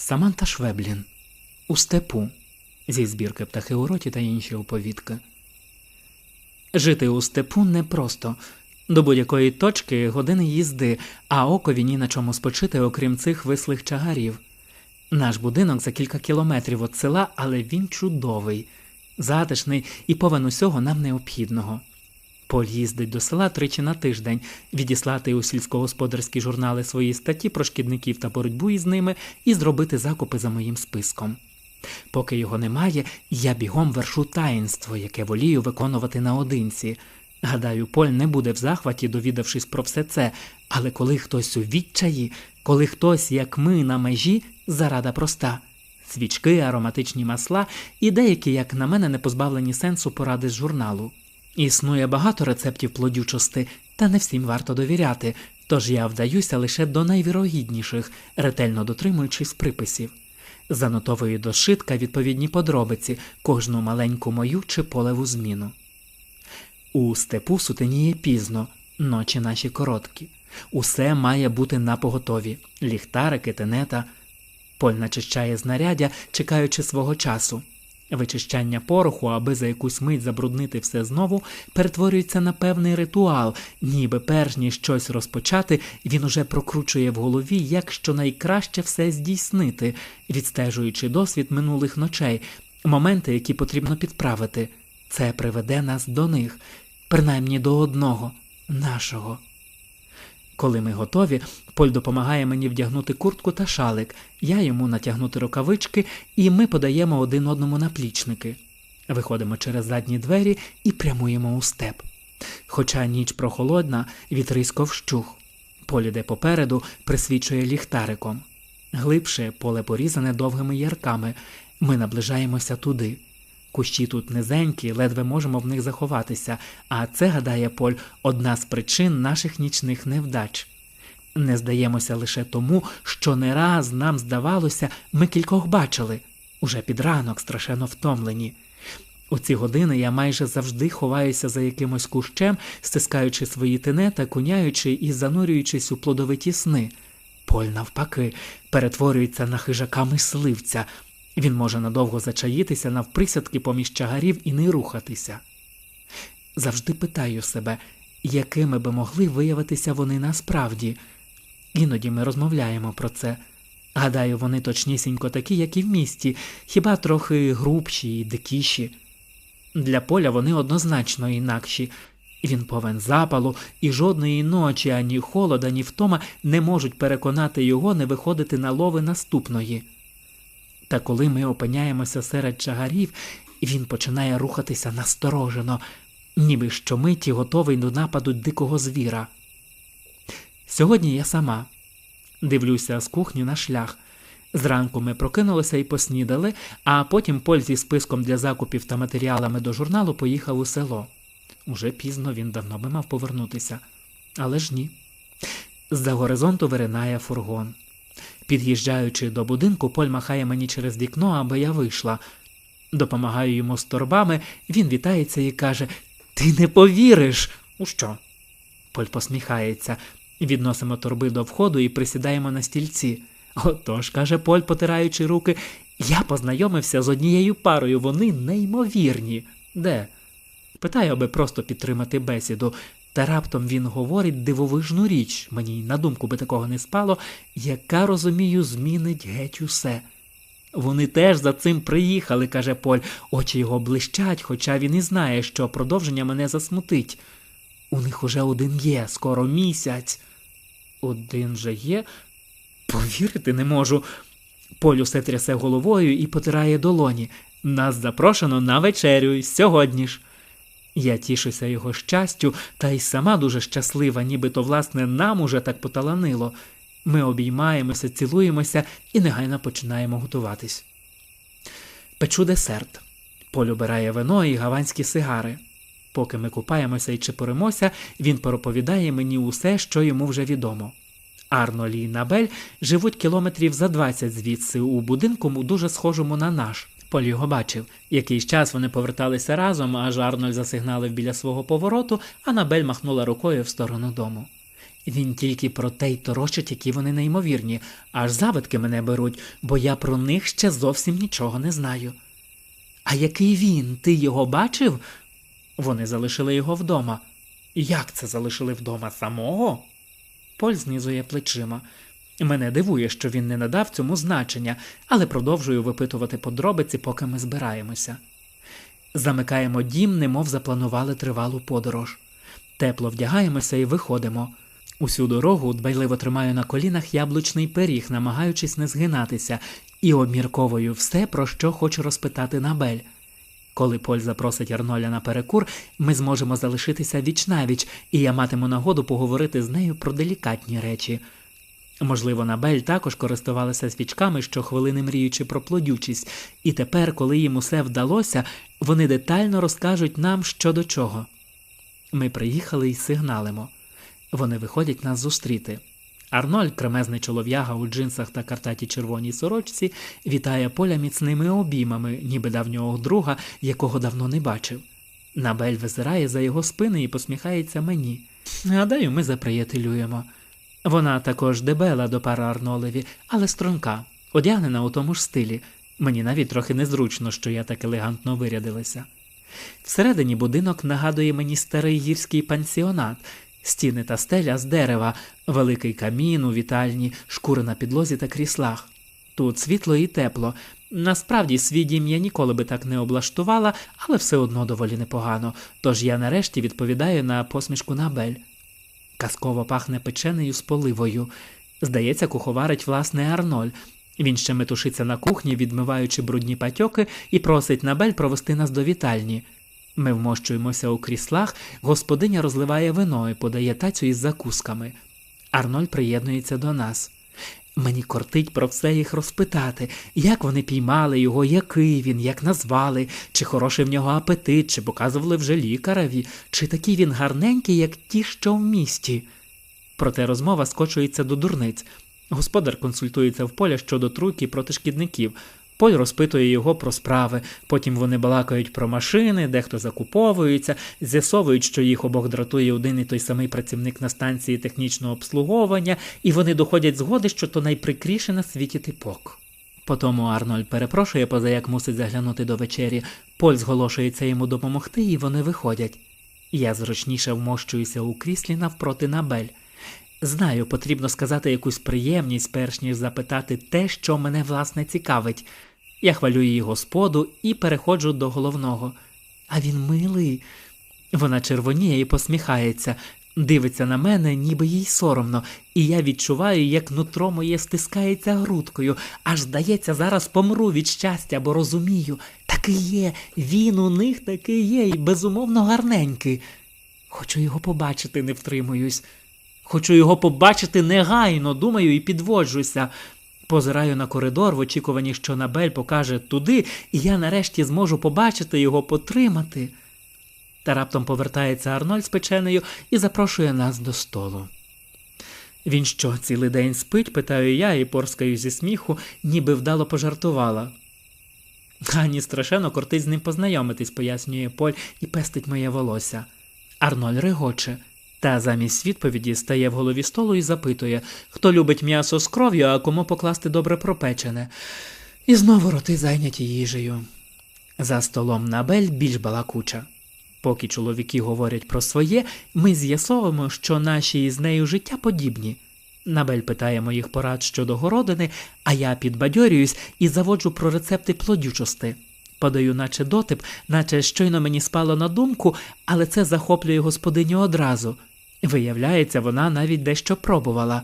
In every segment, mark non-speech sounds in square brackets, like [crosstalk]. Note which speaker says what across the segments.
Speaker 1: Саманта Швеблін У степу зі збірки птахи у роті та інші оповідки. Жити у степу непросто. До будь-якої точки години їзди, а окові ні на чому спочити, окрім цих вислих чагарів. Наш будинок за кілька кілометрів від села, але він чудовий, затишний і повен усього нам необхідного. Поль їздить до села тричі на тиждень, відіслати у сільськогосподарські журнали свої статті про шкідників та боротьбу із ними і зробити закупи за моїм списком. Поки його немає, я бігом вершу таїнство, яке волію виконувати наодинці. Гадаю, Поль не буде в захваті, довідавшись про все це, але коли хтось у відчаї, коли хтось, як ми, на межі, зарада проста. Свічки, ароматичні масла і деякі, як на мене, не позбавлені сенсу поради з журналу. Існує багато рецептів плодючости, та не всім варто довіряти, тож я вдаюся лише до найвірогідніших, ретельно дотримуючись приписів. Занотовую до шитка відповідні подробиці, кожну маленьку мою чи полеву зміну. У степу сутеніє пізно, ночі наші короткі. Усе має бути на поготові ліхтарики, тенета. Поль начищає знаряддя, чекаючи свого часу. Вичищання пороху, аби за якусь мить забруднити все знову, перетворюється на певний ритуал, ніби перш ніж щось розпочати, він уже прокручує в голові, як щонайкраще все здійснити, відстежуючи досвід минулих ночей, моменти, які потрібно підправити. Це приведе нас до них, принаймні до одного нашого. Коли ми готові, Поль допомагає мені вдягнути куртку та шалик, я йому натягнути рукавички, і ми подаємо один одному наплічники. Виходимо через задні двері і прямуємо у степ. Хоча ніч прохолодна, вітрисько вщух. Поль іде попереду, присвічує ліхтариком. Глибше поле порізане довгими ярками. Ми наближаємося туди. Кущі тут низенькі, ледве можемо в них заховатися, а це, гадає Поль, одна з причин наших нічних невдач. Не здаємося лише тому, що не раз нам здавалося, ми кількох бачили, уже під ранок страшенно втомлені. У ці години я майже завжди ховаюся за якимось кущем, стискаючи свої тенета, куняючи і занурюючись у плодовиті сни. Поль, навпаки, перетворюється на хижака мисливця. Він може надовго зачаїтися навприсядки поміж чагарів і не рухатися. Завжди питаю себе, якими би могли виявитися вони насправді. Іноді ми розмовляємо про це. Гадаю, вони точнісінько такі, як і в місті, хіба трохи грубші і дикіші. Для поля вони однозначно інакші. Він повен запалу, і жодної ночі ані холода, ні втома не можуть переконати його не виходити на лови наступної. Та коли ми опиняємося серед чагарів, він починає рухатися насторожено, ніби щомиті готовий до нападу дикого звіра. Сьогодні я сама дивлюся з кухні на шлях. Зранку ми прокинулися і поснідали, а потім Поль зі списком для закупів та матеріалами до журналу поїхав у село. Уже пізно він давно би мав повернутися. Але ж ні. З-за горизонту виринає фургон. Під'їжджаючи до будинку, Поль махає мені через вікно, аби я вийшла. Допомагаю йому з торбами, він вітається і каже: Ти не повіриш. У що? Поль посміхається. Відносимо торби до входу і присідаємо на стільці. Отож, каже Поль, потираючи руки, я познайомився з однією парою, вони неймовірні. Де? Питаю, аби просто підтримати бесіду. Та раптом він говорить дивовижну річ, мені на думку би такого не спало, яка, розумію, змінить геть усе. Вони теж за цим приїхали, каже Поль, очі його блищать, хоча він і знає, що продовження мене засмутить. У них уже один є, скоро місяць. Один же є? Повірити не можу. Поль усе трясе головою і потирає долоні. Нас запрошено на вечерю сьогодні ж. Я тішуся його щастю, та й сама дуже щаслива, нібито, власне, нам уже так поталанило. Ми обіймаємося, цілуємося і негайно починаємо готуватись. Печу десерт. Поль обирає вино і гаванські сигари. Поки ми купаємося і чепуримося, він проповідає мені усе, що йому вже відомо. Арнолі і Набель живуть кілометрів за 20 звідси у будинку, дуже схожому на наш. Поль його бачив. Якийсь час вони поверталися разом, аж Арнольд засигналив біля свого повороту, а Набель махнула рукою в сторону дому. Він тільки про те й торочить, які вони неймовірні, аж завидки мене беруть, бо я про них ще зовсім нічого не знаю. А який він? Ти його бачив? Вони залишили його вдома. Як це залишили вдома самого? Поль знизує плечима. Мене дивує, що він не надав цьому значення, але продовжую випитувати подробиці, поки ми збираємося. Замикаємо дім, немов запланували тривалу подорож. Тепло вдягаємося і виходимо. Усю дорогу дбайливо тримаю на колінах яблучний пиріг, намагаючись не згинатися, і обмірковую все, про що хочу розпитати Набель. Коли Поль запросить Арноля на перекур, ми зможемо залишитися віч-навіч, і я матиму нагоду поговорити з нею про делікатні речі. Можливо, Набель також користувалася свічками, щохвилини мріючи про плодючість, і тепер, коли їм усе вдалося, вони детально розкажуть нам що до чого. Ми приїхали і сигналимо. Вони виходять нас зустріти. Арнольд, кремезний чолов'яга у джинсах та картаті червоній сорочці, вітає поля міцними обіймами, ніби давнього друга, якого давно не бачив. Набель визирає за його спини і посміхається мені. Гадаю, ми заприятелюємо. Вона також дебела до пара Арнолеві, але струнка, одягнена у тому ж стилі. Мені навіть трохи незручно, що я так елегантно вирядилася. Всередині будинок нагадує мені старий гірський пансіонат, стіни та стеля з дерева, великий камін у вітальні, шкури на підлозі та кріслах. Тут світло і тепло. Насправді свій дім я ніколи би так не облаштувала, але все одно доволі непогано, тож я нарешті відповідаю на посмішку Набель. Казково пахне печенею з поливою. Здається, куховарить власне Арноль. Він ще метушиться на кухні, відмиваючи брудні патьоки, і просить Набель провести нас до вітальні. Ми вмощуємося у кріслах, господиня розливає вино і подає тацю із закусками. Арноль приєднується до нас. Мені кортить про все їх розпитати, як вони піймали його, який він, як назвали, чи хороший в нього апетит, чи показували вже лікареві, чи такий він гарненький, як ті, що в місті. Проте розмова скочується до дурниць. Господар консультується в поля щодо труйки проти шкідників. Поль розпитує його про справи, потім вони балакають про машини, дехто закуповується, з'ясовують, що їх обох дратує один і той самий працівник на станції технічного обслуговування, і вони доходять згоди, що то найприкріше на світі типок. Потому Арнольд перепрошує, позаяк мусить заглянути до вечері. Поль зголошується йому допомогти, і вони виходять. Я зручніше вмощуюся у кріслі навпроти Набель. Знаю, потрібно сказати якусь приємність, перш ніж запитати те, що мене власне цікавить. Я хвалю її господу і переходжу до головного. А він милий. Вона червоніє і посміхається, дивиться на мене, ніби їй соромно, і я відчуваю, як нутро моє стискається грудкою, аж здається, зараз помру від щастя, бо розумію, таки є, він у них таки є, і безумовно гарненький. Хочу його побачити, не втримуюсь. Хочу його побачити негайно, думаю, і підводжуся. Позираю на коридор в очікуванні, що Набель покаже туди, і я нарешті зможу побачити його, потримати. Та раптом повертається Арнольд з печенею і запрошує нас до столу. Він що, цілий день спить? питаю я і порскаю зі сміху, ніби вдало пожартувала. Ані страшенно кортить з ним познайомитись, пояснює Поль і пестить моє волосся. Арноль регоче. Та замість відповіді стає в голові столу і запитує, хто любить м'ясо з кров'ю, а кому покласти добре пропечене. І знову роти зайняті їжею. За столом Набель більш балакуча. Поки чоловіки говорять про своє, ми з'ясовуємо, що наші із нею життя подібні. Набель питає моїх порад щодо городини, а я підбадьорююсь і заводжу про рецепти плодючости. Подаю, наче дотип, наче щойно мені спало на думку, але це захоплює господиню одразу. Виявляється, вона навіть дещо пробувала.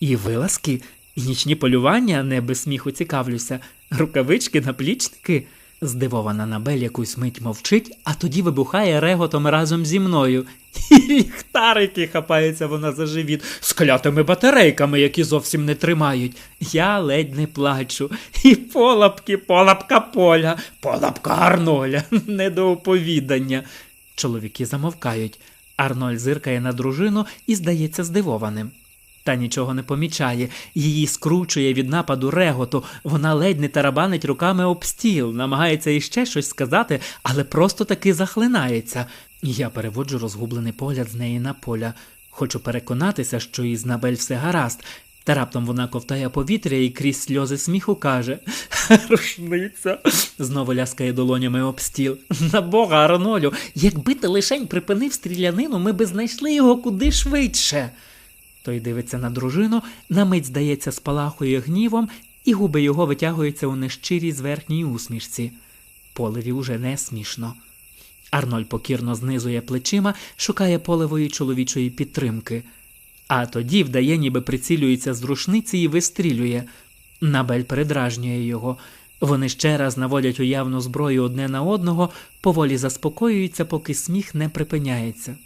Speaker 1: І вилазки, і нічні полювання, не без сміху цікавлюся, рукавички, наплічники. Здивована Набель якусь мить мовчить, а тоді вибухає реготом разом зі мною. [laughs] І хапається вона за живіт з клятими батарейками, які зовсім не тримають. Я ледь не плачу. І полапки, полапка поля, полапка Арноля, [laughs] не до оповідання. Чоловіки замовкають. Арноль зиркає на дружину і здається здивованим. Та нічого не помічає, її скручує від нападу реготу, вона ледь не тарабанить руками об стіл, намагається іще щось сказати, але просто таки захлинається. Я переводжу розгублений погляд з неї на поля. Хочу переконатися, що із Набель все гаразд. Та раптом вона ковтає повітря і крізь сльози сміху каже Рушниця. Знову ляскає долонями об стіл. На бога, Арнолю, якби ти лишень припинив стрілянину, ми би знайшли його куди швидше. Той дивиться на дружину, на мить, здається, спалахує гнівом, і губи його витягуються у нещирій зверхній усмішці. Полеві уже не смішно. Арноль покірно знизує плечима, шукає полевої чоловічої підтримки. А тоді вдає, ніби прицілюється з рушниці і вистрілює. Набель передражнює його. Вони ще раз наводять уявну зброю одне на одного, поволі заспокоюються, поки сміх не припиняється.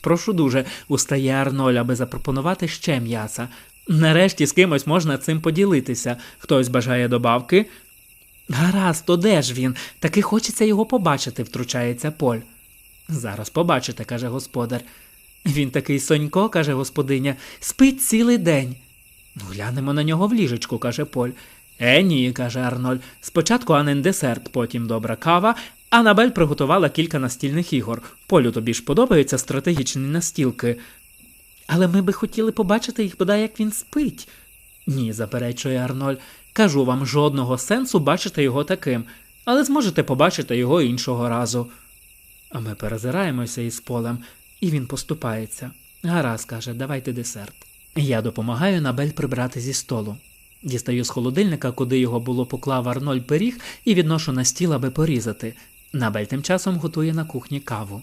Speaker 1: Прошу дуже, устає Арноль, аби запропонувати ще м'яса. Нарешті з кимось можна цим поділитися. Хтось бажає добавки. Гаразд, то де ж він? Таки хочеться його побачити, втручається Поль. Зараз побачите, каже господар. Він такий сонько, каже господиня, спить цілий день. «Ну, Глянемо на нього в ліжечку, каже Поль. Е, ні, каже Арноль. Спочатку Анен десерт, потім добра кава. Анабель приготувала кілька настільних ігор. Полю тобі ж подобаються стратегічні настілки. Але ми би хотіли побачити їх бодай, як він спить. Ні, заперечує Арноль. Кажу вам, жодного сенсу бачити його таким, але зможете побачити його іншого разу. А ми перезираємося із полем, і він поступається. Гаразд, каже, давайте десерт. Я допомагаю Набель прибрати зі столу. Дістаю з холодильника, куди його було поклав Арноль пиріг, і відношу на стіл, аби порізати. Набель тим часом готує на кухні каву.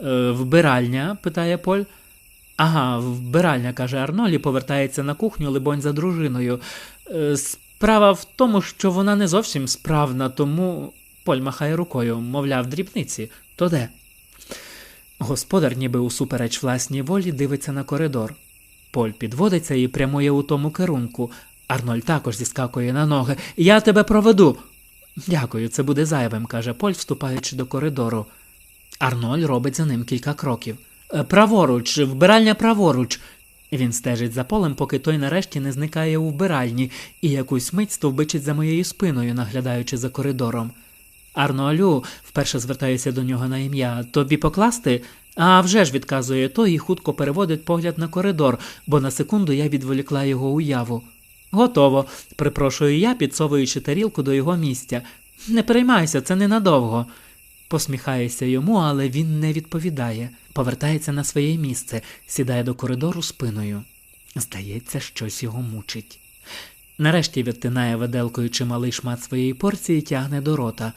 Speaker 1: Е, вбиральня? питає Поль. Ага, вбиральня, каже Арноль і повертається на кухню, либонь, за дружиною. Е, справа в тому, що вона не зовсім справна, тому Поль махає рукою, мовляв, дрібниці. То де? Господар, ніби усупереч власній волі, дивиться на коридор. Поль підводиться і прямує у тому керунку. Арноль також зіскакує на ноги. Я тебе проведу. Дякую, це буде зайвим, каже Поль, вступаючи до коридору. Арноль робить за ним кілька кроків. «Е, Праворуч, вбиральня праворуч. Він стежить за полем, поки той нарешті не зникає у вбиральні, і якусь мить стовбичить за моєю спиною, наглядаючи за коридором. Арнолю, вперше звертаюся до нього на ім'я, тобі покласти? А вже ж відказує той і хутко переводить погляд на коридор, бо на секунду я відволікла його уяву. Готово, припрошую я, підсовуючи тарілку до його місця. Не переймайся, це ненадовго. Посміхаюся йому, але він не відповідає. Повертається на своє місце, сідає до коридору спиною. Здається, щось його мучить. Нарешті відтинає виделкою чималий шмат своєї порції і тягне до рота.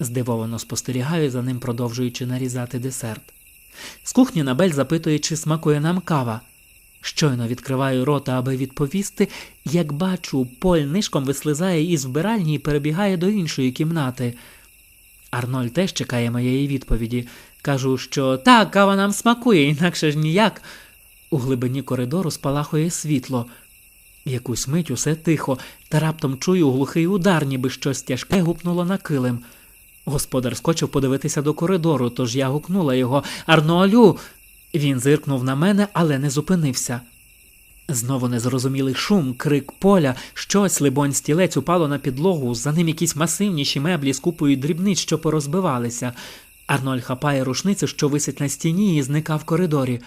Speaker 1: Здивовано спостерігаю за ним, продовжуючи нарізати десерт. З кухні Набель запитує, чи смакує нам кава. Щойно відкриваю рота, аби відповісти, як бачу, Поль нишком вислизає із вбиральні і перебігає до іншої кімнати. Арноль теж чекає моєї відповіді. Кажу, що так, кава нам смакує, інакше ж ніяк. У глибині коридору спалахує світло. Якусь мить усе тихо, та раптом чую глухий удар, ніби щось тяжке гупнуло на килим. Господар скочив подивитися до коридору, тож я гукнула його Арнолю. Він зиркнув на мене, але не зупинився. Знову незрозумілий шум, крик поля, щось, либонь, стілець упало на підлогу, за ним якісь масивніші меблі з купою дрібниць, що порозбивалися. Арноль хапає рушницю, що висить на стіні, і зника в коридорі.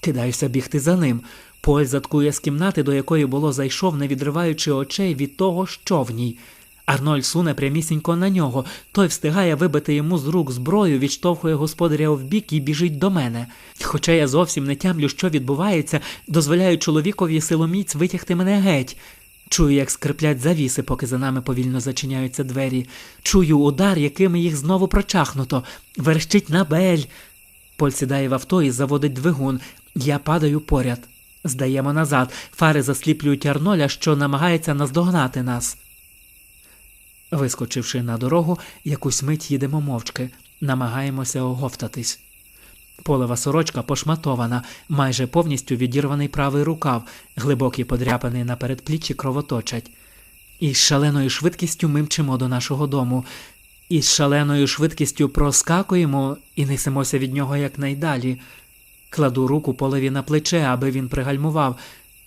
Speaker 1: Кидаюся бігти за ним. Поль заткує з кімнати, до якої було зайшов, не відриваючи очей від того, що в ній. Арноль суне прямісінько на нього. Той встигає вибити йому з рук зброю, відштовхує господаря вбік і біжить до мене. Хоча я зовсім не тямлю, що відбувається, дозволяю чоловікові силоміць витягти мене геть. Чую, як скриплять завіси, поки за нами повільно зачиняються двері. Чую удар, якими їх знову прочахнуто. Верщить набель. Поль сідає в авто і заводить двигун. Я падаю поряд. Здаємо назад. Фари засліплюють Арноля, що намагається наздогнати нас. Вискочивши на дорогу, якусь мить їдемо мовчки, намагаємося оговтатись. Полева сорочка пошматована, майже повністю відірваний правий рукав, глибокий подряпаний на передпліччі кровоточать. Із шаленою швидкістю ми мчимо до нашого дому, із шаленою швидкістю проскакуємо і несемося від нього якнайдалі. Кладу руку полеві на плече, аби він пригальмував,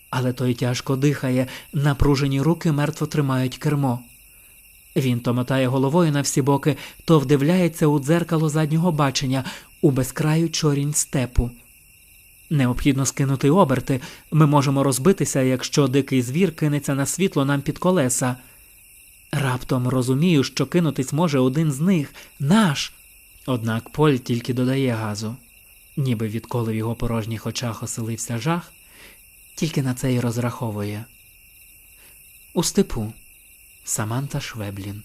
Speaker 1: але той тяжко дихає, напружені руки мертво тримають кермо. Він то мотає головою на всі боки, то вдивляється у дзеркало заднього бачення у безкраю чорінь степу. Необхідно скинути оберти. Ми можемо розбитися, якщо дикий звір кинеться на світло нам під колеса. Раптом розумію, що кинутись може один з них наш. Однак Поль тільки додає газу, ніби відколи в його порожніх очах оселився жах, тільки на це й розраховує. У степу Саманта Швеблін